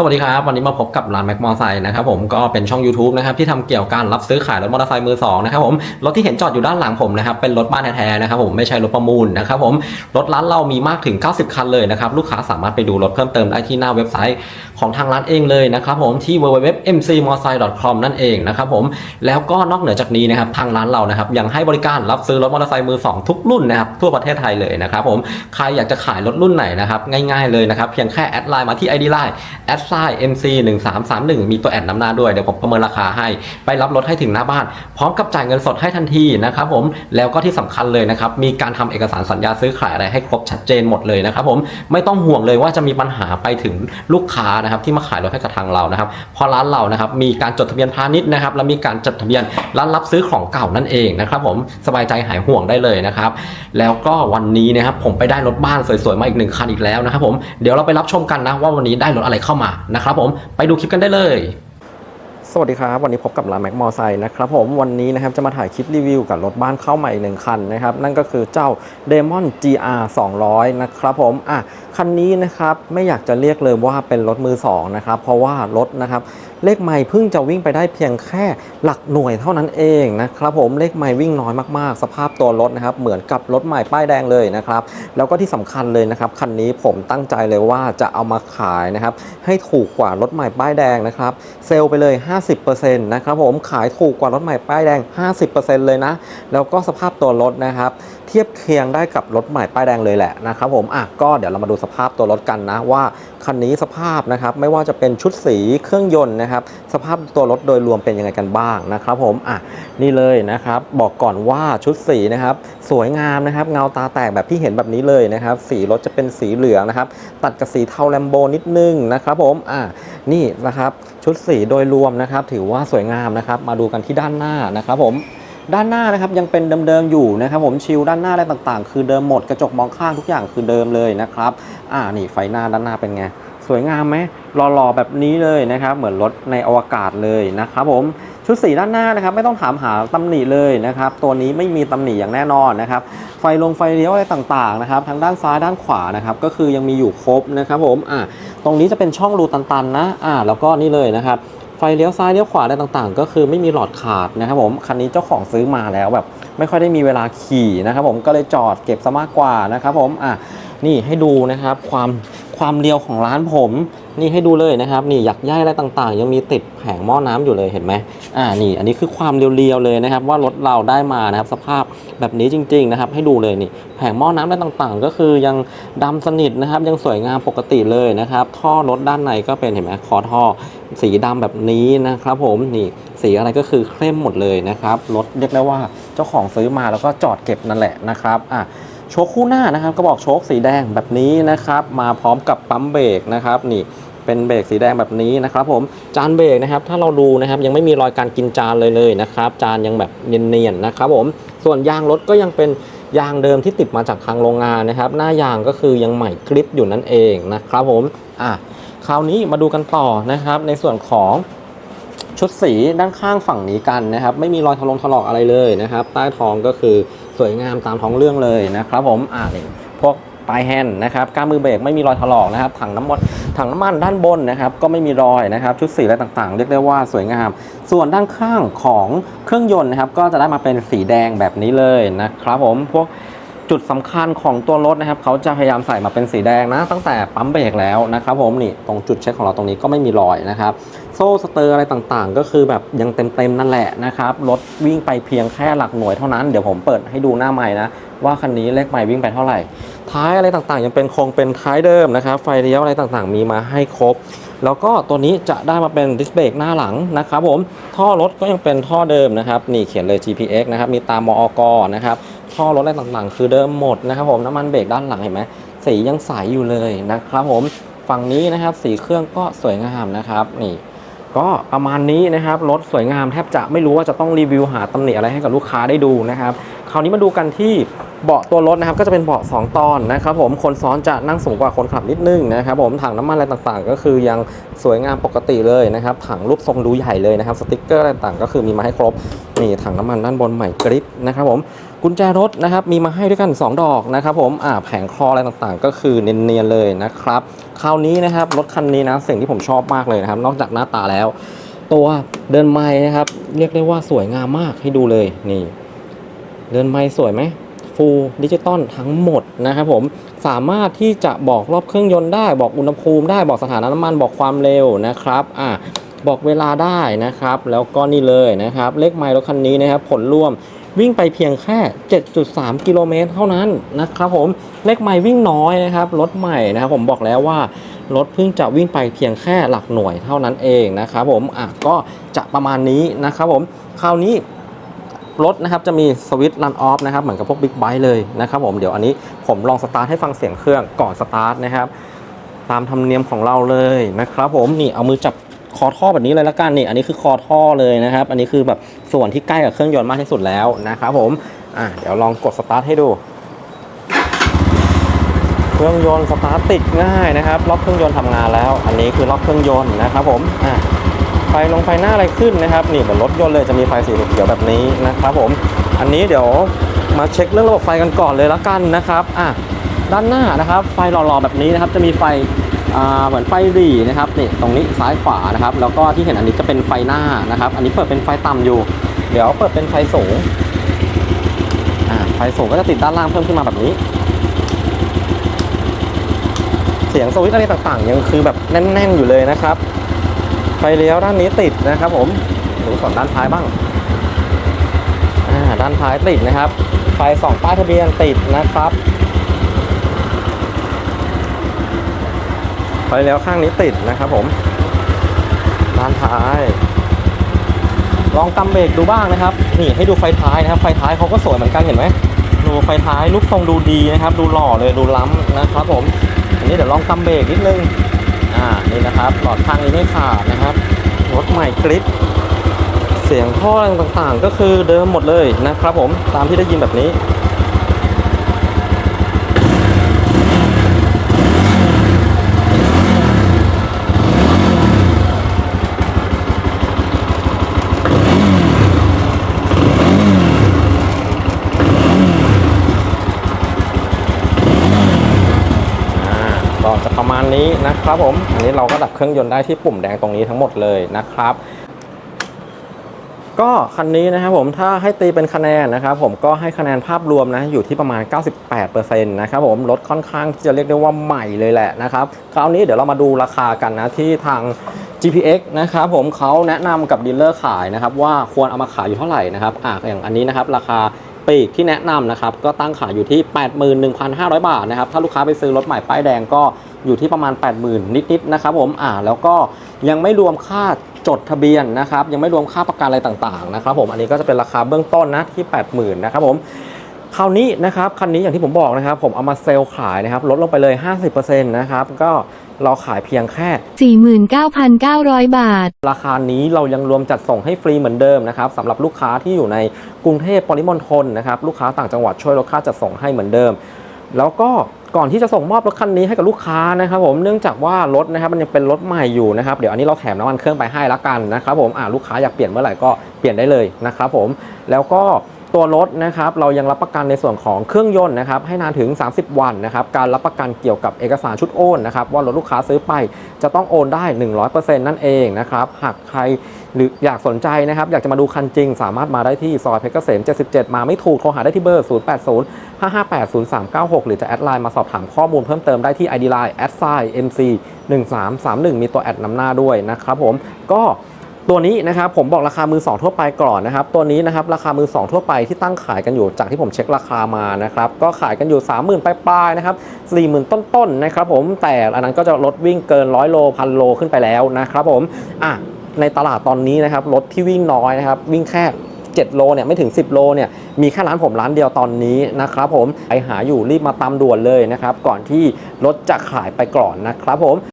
สวัสดีครับ วันนี้มาพบกับร้านแม็กมอไซค์นะครับผมก็เป็นช่อง YouTube นะครับที่ทำเกี่ยวกับการรับซื้อขายรถมอเตอร์ไซค์มือสองนะครับผมรถที่เห็นจอดอยู่ด้านหลังผมนะครับเป็นรถบ้านแท้ๆนะครับผมไม่ใช่รถประมูลนะครับผมรถร้านเรามีมากถึง 90 คันเลยนะครับลูกค้าสามารถไปดูรถเพิ่มเติมได้ที่หน้าเว็บไซต์ของทางร้านเองเลยนะครับผมที่ www.mcmotorcycle.com นั่นเองนะครับผมแล้วก็นอกเหนือจากนี้นะครับทางร้านเรานะครับยังให้บริการรับซื้อรถมอเตอร์ไซค์มือสองทุกรุ่นนะครับทั่วประเทศไทยเลยนะครับผมใครอยากจะขายรถรุ่นไหนนะครับง่าย ๆเลยนะครับเพียงแค่แอดไลน์มาที่ ID Line แอดไซน์ MC 1 3 3 1 มีตัวแอดนำหน้าด้วย เดี๋ยวผมประเมินราคาให้ ไปรับรถให้ถึงหน้าบ้าน พร้อมกับจ่ายเงินสดให้ทันทีนะครับผม แล้วก็ที่สำคัญเลยนะครับ มีการทำเอกสารสัญญาซื้อขายอะไรให้ครบชัดเจนหมดเลยนะครับผม ไม่ต้องห่วงเลยว่าจะมีปัญหาไปถึงลูกค้านะครับที่มาขายรถให้กับทางเรานะครับเพราะร้านเรานะครับมีการจดทะเบียนพาณิชย์นะครับ และมีการจดทะเบียนร้านรับซื้อของเก่านั่นเองนะครับผม สบายใจหายห่วงได้เลยนะครับ แล้วก็วันนี้นะครับผมไปได้รถบ้านสวยๆมาอีกหนึ่งคันอีกแล้วนะครับผม เดี๋ยวเราไปรับชมกันนะว่าวันนี้ได้รถอะไรเข้ามานะครับผมไปดูคลิปกันได้เลยสวัสดีครับ วันนี้พบกับร้านแม็กมอไซค์นะครับผมวันนี้นะครับจะมาถ่ายคลิปรีวิวกับรถบ้านเข้าใหม่หนึ่งคันนะครับ นั่นก็คือเจ้า Demon GR 200 นะครับผมอะคันนี้นะครับไม่อยากจะเรียกเลยว่าเป็นรถมือสองนะครับเพราะว่ารถนะครับเลขไมล์เพิ่งจะวิ่งไปได้เพียงแค่หลักหน่วยเท่านั้นเองนะครับผมเลขไมล์วิ่งน้อยมากๆ สภาพตัวรถนะครับเหมือนกับรถใหม่ป้ายแดงเลยนะครับแล้วก็ที่สำคัญเลยนะครับคันนี้ผมตั้งใจเลยว่าจะเอามาขายนะครับให้ถูกกว่ารถใหม่ป้ายแดงนะครับเซลไปเลย 50%นะครับผมขายถูกกว่ารถใหม่ป้ายแดง 50%เลยนะแล้วก็สภาพตัวรถนะครับ เทียบเคียงได้กับรถใหม่ป้ายแดงเลยแหละนะครับผมอะก็เดี๋ยวเรามาดูสภาพตัวรถกันนะว่าคันนี้สภาพนะครับไม่ว่าจะเป็นชุดสีเครื่องยนต์นะครับสภาพตัวรถโดยรวมเป็นยังไงกันบ้างนะครับผมอะนี่เลยนะครับบอกก่อนว่าชุดสีนะครับสวยงามนะครับเงาตาแตกแบบที่เห็นแบบนี้เลยนะครับสีรถจะเป็นสีเหลืองนะครับตัดกับสีเทาแลมโบนิดนึงนะครับผมอะนี่นะครับชุดสีโดยรวมนะครับถือว่าสวยงามนะครับมาดูกันที่ด้านหน้านะครับผม ด้านหน้านะครับยังเป็นเดิมๆอยู่นะครับผมชิลด้านหน้าอะไรต่างๆ คือเดิมหมดกระจกมองข้างทุกอย่างคือเดิมเลยนะครับอ่านี่ไฟหน้าด้านหน้าเป็นไงสวยงามไหมหล่อๆแบบนี้เลยนะครับ เหมือนรถในอวกาศเลยนะครับผมชุดสีด้านหน้านะครับ ไม่ต้องถามหาตำหนิเลยนะครับ ตัวนี้ไม่มีตำหนิอย่างแน่นอนนะครับ ไฟลงไฟเลี้ยวอะไรต่างๆนะครับทั้งด้านซ้ายด้านขวานะครับ ก็คือยังมีอยู่ครบนะครับผมอ่าตรงนี้จะเป็นช่องรูตันๆนะอ่าแล้วก็นี่เลยนะครับ ไฟเลี้ยวซ้ายเลี้ยวขวาอะไรต่างๆ ก็คือไม่มีหลอดขาดนะครับผมคันนี้เจ้าของซื้อมาแล้วแบบไม่ค่อยได้มีเวลาขี่นะครับผมก็เลยจอดเก็บซะมากกว่านะครับผมอะนี่ให้ดูนะครับความความเรียวของร้านผม นี่ให้ดูเลยนะครับ นี่หยักย่ายอะไรต่างๆ ยังมีติดแผงหม้อน้ำอยู่เลยเห็นไหมอ่านี่ อันนี้คือความเรียวๆเลยนะครับ ว่ารถเราได้มานะครับสภาพแบบนี้จริง ๆ นะครับ ให้ดูเลยนี่แผงหม้อน้ำอะไรต่างๆ ก็คือยังดำสนิทนะครับ ยังสวยงามปกติเลยนะครับ ท่อรถด้านในก็เป็นเห็นไหมคอท่อสีดำแบบนี้นะครับ ผมนี่สีอะไรก็คือเข้มหมดเลยนะครับรถเรียกได้ว่าเจ้าของซื้อมาแล้วก็จอดเก็บนั่นแหละนะครับอะโชคคู่หน้านะครับก็บอกโชคสีแดงแบบนี้นะครับ มาพร้อมกับปั๊มเบรกนะครับนี่ เป็นเบรกสีแดงแบบนี้นะครับผมจานเบรกนะครับถ้าเราดูนะครับยังไม่มีรอยการกินจานเลยเลยนะครับจานยังแบบเนียนๆนะครับผมส่วนยางรถก็ยังเป็นยางเดิมที่ติดมาจากทางโรงงานนะครับหน้ายางก็คือยังใหม่กริปอยู่นั่นเองนะครับผมอะคราวนี้มาดูกันต่อนะครับในส่วนของชุดสีด้านข้างฝั่งนี้กันนะครับ ไม่มีรอยถลงถลอกอะไรเลยนะครับ ใต้ท้องก็คือสวยงามตามท้องเรื่องเลยนะครับผมอ่านี่พวกปลายแฮนด์นะครับก้ามมือเบรกไม่มีรอยถลอกนะครับถังน้ำมัน ถังน้ำมันด้านบนนะครับก็ไม่มีรอยนะครับชุดสีอะไรต่างๆ เรียกได้ว่าสวยงาม ส่วนด้านข้างของเครื่องยนต์นะครับก็จะได้มาเป็นสีแดงแบบนี้เลยนะครับผมพวกจุดสำคัญของตัวรถนะครับเขาจะพยายามใส่มาเป็นสีแดงนะ ตั้งแต่ปั๊มเบรกแล้วนะครับผมนี่ตรงจุดเช็คของเราตรงนี้ก็ไม่มีรอยนะครับ โซ่สเตอร์อะไรต่างๆ ก็คือแบบยังเต็มๆนั่นแหละนะครับรถวิ่งไปเพียงแค่หลักหน่วยเท่านั้นเดี๋ยวผมเปิดให้ดูหน้าใหม่นะว่าคันนี้เลขใหม่วิ่งไปเท่าไหร่ ท้ายอะไรต่างๆ ยังเป็นคงเป็นท้ายเดิมนะครับ ไฟเลี้ยวอะไรต่างๆ มีมาให้ครบ แล้วก็ตัวนี้จะได้มาเป็นดิสเบรกหน้าหลังนะครับผม ท่อรถก็ยังเป็นท่อเดิมนะครับ นี่เขียนเลย GPX นะครับ มีตามมอกนะครับ ท่อรถอะไรต่างๆ คือเดิมหมดนะครับผม น้ำมันเบรกด้านหลังเห็นไหม สียังใสอยู่เลยนะครับผม ฝั่งนี้นะครับสีเครื่องก็สวยงามนะครับ นี่ก็ประมาณนี้นะครับรถสวยงามแทบจะไม่รู้ว่าจะต้องรีวิวหาตำหนิอะไรให้กับลูกค้าได้ดูนะครับ คราวนี้มาดูกันที่ เบาะตัวรถนะครับก็จะเป็นเบาะ2 ตอนนะครับผมคนซ้อนจะนั่งสูงกว่าคนขับนิดนึงนะครับผมถังน้ำมันอะไรต่างๆ ก็คือยังสวยงามปกติเลยนะครับถังรูปทรงดูใหญ่เลยนะครับสติ๊กเกอร์อะไรต่างๆก็คือมีมาให้ครบนี่ถังน้ำมันด้านบนใหม่กริปนะครับผมกุญแจรถนะครับมีมาให้ด้วยกัน 2 ดอกนะครับผมอ่าแผงคออะไรต่างๆ ก็คือเนียนๆเลยนะครับคราวนี้นะครับรถคันนี้นะสิ่งที่ผมชอบมากเลยนะครับนอกจากหน้าตาแล้ว ตัวเดินไม้นะครับเรียกได้ว่าสวยงามมากให้ดูเลยนี่ เดินไม้สวยไหม ฟูลดิจิตอลทั้งหมดนะครับผมสามารถที่จะบอกรอบเครื่องยนต์ได้ บอกอุณหภูมิได้บอกสถานะน้ำมันบอกความเร็วนะครับอะบอกเวลาได้นะครับ แล้วก็นี่เลยนะครับ เลขไมล์รถคันนี้นะครับ ผลรวมวิ่งไปเพียงแค่ 7.3 กิโลเมตรเท่านั้นนะครับผมเลขไมล์วิ่งน้อยนะครับรถใหม่นะครับผมบอกแล้วว่ารถเพิ่งจะวิ่งไปเพียงแค่หลักหน่วยเท่านั้นเองนะครับผมอะก็จะประมาณนี้นะครับผมคราวนี้ รถนะครับจะมีสวิตช์รันออฟนะครับเหมือนกับพวกบิ๊กไบค์เลยนะครับผมเดี๋ยวอันนี้ผมลองสตาร์ทให้ฟังเสียงเครื่องก่อนสตาร์ทนะครับตามธรรมเนียมของเราเลยนะครับผมนี่เอามือจับคอท่อแบบนี้เลยละกันนี่อันนี้คือคอท่อเลยนะครับ อันนี้คือแบบส่วนที่ใกล้กับเครื่องยนต์มากที่สุดแล้วนะครับผมอะเดี๋ยวลองกดสตาร์ทให้ดูเครื่องยนต์สตาร์ทติดง่ายนะครับล็อกเครื่องยนต์ทำงานแล้ว อันนี้คือล็อกเครื่องยนต์นะครับผมอะ ไฟลงไฟหน้าอะไรขึ้นนะครับนี่เหมือนรถยนต์เลยจะมีไฟสีเขียวแบบนี้นะครับผมอันนี้เดี๋ยวมาเช็คเรื่องระบบไฟกันก่อนเลยละกันนะครับอะด้านหน้านะครับ ไฟหล่อๆแบบนี้นะครับจะมีไฟอ่าเหมือนไฟหรี่นะครับนี่ตรงนี้ซ้ายขวานะครับ แล้วก็ที่เห็นอันนี้จะเป็นไฟหน้านะครับ อันนี้เปิดเป็นไฟต่ำอยู่ เดี๋ยวเปิดเป็นไฟสูงอ่าไฟสูงก็จะติดด้านล่างเพิ่มขึ้นมาแบบนี้ เสียงสวิตช์อะไรต่างๆ ยังคือแบบแน่น ๆ อยู่เลยนะครับ ไฟเลี้ยวด้านนี้ติดนะครับผมดูส่วนด้านท้ายบ้างด้านท้ายติดนะครับ ไฟสองป้ายทะเบียนติดนะครับ ไฟเลี้ยวข้างนี้ติดนะครับผมด้านท้าย ลองกำเบรกดูบ้างนะครับ นี่ให้ดูไฟท้ายนะครับ ไฟท้ายเขาก็สวยเหมือนกันเห็นไหมดูไฟท้ายลุกทรงดูดีนะครับ ดูหล่อเลยดูล้ำนะครับผม อันนี้เดี๋ยวลองกำเบรกนิดนึง อ่านี่นะครับหลอดข้างนี้ไม่ขาดนะครับรถใหม่คลิป เสียงท่อต่างๆ ก็คือเดิมหมดเลยนะครับผมตามที่ได้ยินแบบนี้ จะประมาณนี้นะครับผม อันนี้เราก็ดับเครื่องยนต์ได้ที่ปุ่มแดงตรงนี้ทั้งหมดเลยนะครับ ก็คันนี้นะครับผมถ้าให้ตีเป็นคะแนนนะครับผมก็ให้คะแนนภาพรวมนะอยู่ที่ประมาณ 98%นะครับผมรถค่อนข้างที่จะเรียกได้ว่าใหม่เลยแหละนะครับคราวนี้เดี๋ยวเรามาดูราคากันนะที่ทาง GPX นะครับผมเขาแนะนำกับดีลเลอร์ขายนะครับว่าควรเอามาขายอยู่เท่าไหร่นะครับอะอย่างอันนี้นะครับราคาปีกที่แนะนำนะครับก็ตั้งขายอยู่ที่ 81,500 บาทนะครับถ้าลูกค้าไปซื้อรถใหม่ป้ายแดงก็ อยู่ที่ประมาณ 80,000 นิดๆนะครับผมอ่าแล้วก็ยังไม่รวมค่าจดทะเบียนนะครับ ยังไม่รวมค่าประกันอะไรต่างๆนะครับผมอันนี้ก็จะเป็นราคาเบื้องต้นนะที่ 80,000 นะครับผมคราวนี้นะครับคันนี้อย่างที่ผมบอกนะครับ ผมเอามาเซลล์ขายนะครับลดลงไปเลย 50%นะครับก็เราขายเพียงแค่ 49,900 บาท ราคานี้เรายังรวมจัดส่งให้ฟรีเหมือนเดิมนะครับสำหรับลูกค้าที่อยู่ในกรุงเทพปริมณฑลนะครับลูกค้าต่างจังหวัดช่วยลดค่าจัดส่งให้เหมือนเดิม แล้วก็ ก่อนที่จะส่งมอบรถคันนี้ให้กับลูกค้านะครับผมเนื่องจากว่ารถนะครับมันยังเป็นรถใหม่อยู่นะครับเดี๋ยวอันนี้เราแถมน้ำมันเครื่องไปให้ละกันนะครับผมอ่าลูกค้าอยากเปลี่ยนเมื่อไหร่ก็เปลี่ยนได้เลยนะครับผมแล้วก็ ตัวรถนะครับเรายังรับประกันในส่วนของเครื่องยนต์นะครับให้นานถึง 30 วันนะครับการรับประกันเกี่ยวกับเอกสารชุดโอนนะครับว่ารถลูกค้าซื้อไปจะต้องโอนได้ 100%นั่นเองนะครับหากใครหรืออยากสนใจนะครับอยากจะมาดูคันจริง สามารถมาได้ที่ซอยเพชรเกษม 77 มาไม่ถูกโทรหาได้ที่เบอร์ 080 558 0396 หรือจะแอดไลน์มาสอบถามข้อมูลเพิ่มเติมได้ที่ ID Line a d s i mc 1331 มีตัวแอดนำหน้าด้วยนะครับผมก็ ตัวนี้นะครับผมบอกราคามือ 2 ทั่วไปก่อนนะครับ ตัวนี้นะครับราคามือ 2 ทั่วไปที่ตั้งขายกันอยู่จากที่ผมเช็คราคามานะครับก็ขายกันอยู่ 30,000ปลายๆนะครับ40,000 ต้นๆนะครับผมแต่อันนั้นก็จะลดวิ่งเกิน100โลพันโลขึ้นไปแล้วนะครับผมอะในตลาดตอนนี้นะครับรถที่วิ่งน้อยนะครับวิ่งแค่7โลเนี่ยไม่ถึง 10 โลเนี่ยมีแค่ร้านผมร้านเดียวตอนนี้นะครับผมไปหาอยู่รีบมาตามด่วนเลยนะครับก่อนที่รถจะขายไปก่อนนะครับผม